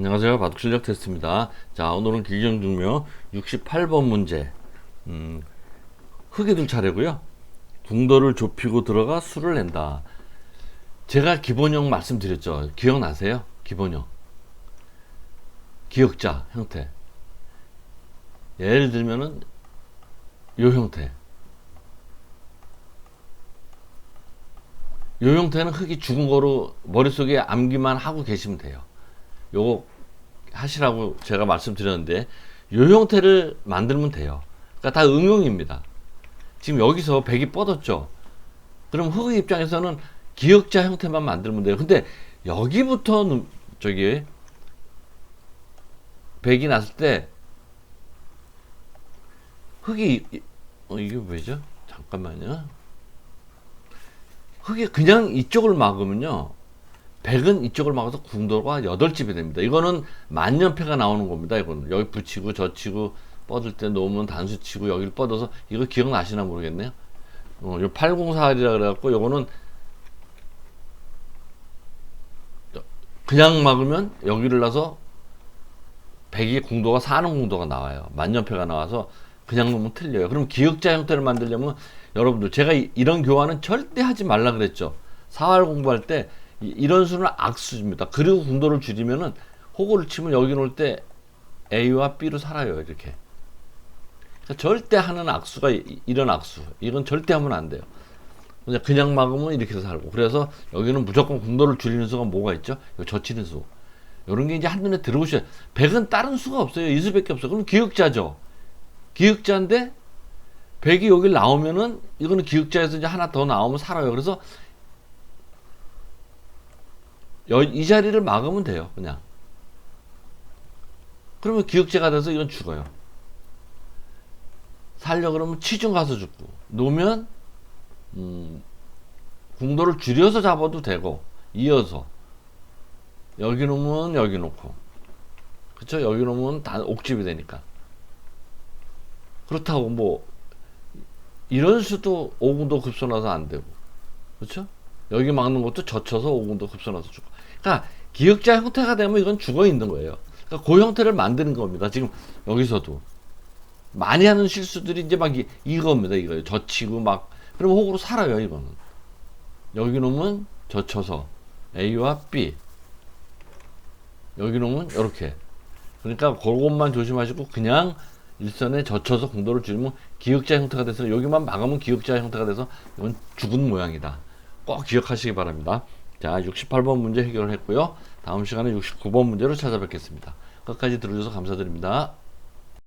안녕하세요. 바둑 실력 테스트입니다. 자, 오늘은 기경중묘 68번 문제. 음, 흙이 둘 차례고요. 궁도를 좁히고 들어가 수를 낸다. 제가 기본형 말씀드렸죠. 기억나세요? 기본형. 기역자 형태. 예를 들면은 요 형태. 요 형태는 흙이 죽은 거로 머릿속에 암기만 하고 계시면 돼요. 요거 하시라고 제가 말씀드렸는데 요 형태를 만들면 돼요. 그러니까 다 응용입니다. 지금 여기서 백이 뻗었죠. 그럼 흑의 입장에서는 기역자 형태만 만들면 돼요. 근데 여기부터 는- 저기 백이 났을 때 흑이 이- 어 이게 왜죠? 잠깐만요. 흑이 그냥 이쪽을 막으면요. 백은 이쪽을 막아서 궁도가 여덟 집이 됩니다. 이거는 만년패가 나오는 겁니다. 이거는 여기 붙이고 젖히고 뻗을 때 놓으면 단수 치고 여기를 뻗어서 이거 기억나시나 모르겠네요. 어, 요 804R이라 그래갖고 요거는 그냥 막으면 여기를 놔서 백이 궁도가 사는 궁도가 나와요. 만년패가 나와서 그냥 놓으면 틀려요. 그럼 기역자 형태를 만들려면 여러분들 제가 이, 런 교환은 절대 하지 말라 그랬죠. 사활 공부할 때 이- 이런 수는 악수입니다. 그리고 궁도를 줄이면은 호구를 치면 여기 놓을 때 A와 B로 살아요. 이렇게. 그러니까 절대 하는 악수가 이- 이런 악수. 이건 절대 하면 안 돼요. 그냥 그냥 막으면 이렇게 살고. 그래서 여기는 무조건 궁도를 줄이는 수가 뭐가 있죠? 요 젖히는 수. 이런 게 이제 한눈에 들어오셔야. 백은 다른 수가 없어요. 이 수밖에 없어. 그럼 기역자죠. 기역자인데 백이 여기 나오면은 이거는 기역자에서 이제 하나 더 나오면 살아요. 그래서 여, 이 자리를 막으면 돼요. 그냥. 그러면 기역자가 돼서 이건 죽어요. 살려 그러면 치중 가서 죽고. 놓으면 음, 궁도를 줄여서 잡아도 되고 이어서. 여기 놓으면 여기 놓고. 그쵸? 여기 놓으면 다 옥집이 되니까. 그렇다고 뭐 이런 수도 오군도 급선화서 안 되고. 그렇죠 여기 막는 것도 젖혀서 오군도 급선화서 죽고 그러니까 기역자 형태가 되면 이건 죽어 있는 거예요. 그러니까 그 형태를 만드는 겁니다. 지금 여기서도. 많이 하는 실수들이 이제 막 이, 이겁니다 이거 젖히고 막. 그럼 호구로 살아요 이거는. 여기 놓으면 젖혀서 A와 B. 여기 놓으면 이렇게. 그러니까 그것만 조심하시고 그냥 일선에 젖혀서 공도를 줄이면 기역자 형태가 돼서 여기만 막으면 기역자 형태가 돼서 이건 죽은 모양이다. 꼭 기억하시기 바랍니다 자 68번 문제 해결을 했고요. 다음 시간에 69번 문제로 찾아뵙겠습니다. 끝까지 들어주셔서 감사드립니다